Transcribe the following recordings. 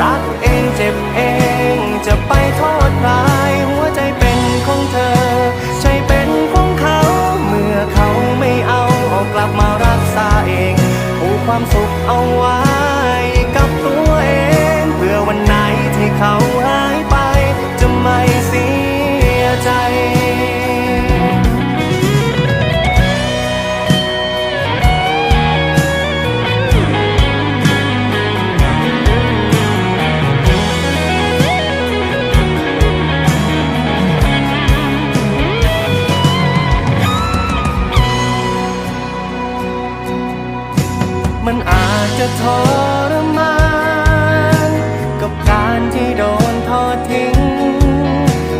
รักเองเจ็บเอง จะไปโทษใครหัวใจเป็นของเธอ ใช่เป็นของเขา เมื่อเขาไม่เอาเอากลับมารักษาเองผูกความสุขเอาไว้ มันอาจจะทรมานกับการที่โดนทอดทิ้ง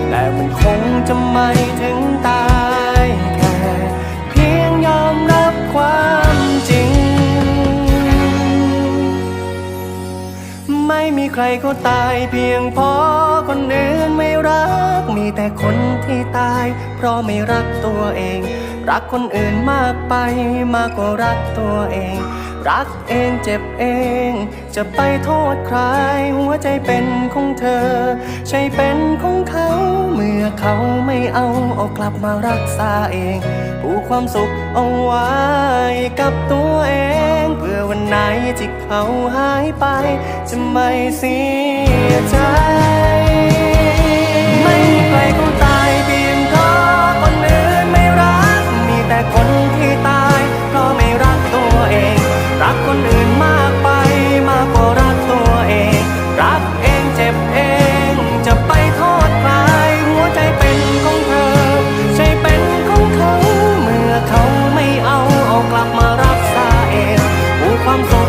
แต่มันคงจะไม่ถึงตายแค่เพียงยอมรับความจริง ไม่มีใครเขาตายเพียงเพราะคนอื่นไม่รักมี แต่คนที่ตาย เพราะไม่รักตัวเอง รักคนอื่นมากไปมากกว่ารักตัวเอง รักเองเจ็บเอง จะไปโทษใคร หัวใจเป็นของเธอ ใช่เป็นของเขา เมื่อเขาไม่เอาเอากลับมารักษาเองผูกความสุขเอาไว้กับตัวเอง เพื่อวันไหนที่เขาหายไป จะไม่เสียใจ กคนอื่นมากไปมากกว่ารักตัวเอง รักเองเจ็บเอง จะไปโทษใครหัวใจเป็นของเธอใจเป็นของเขา เมื่อเขาไม่เอาเอากลับมารักษาเองความสุข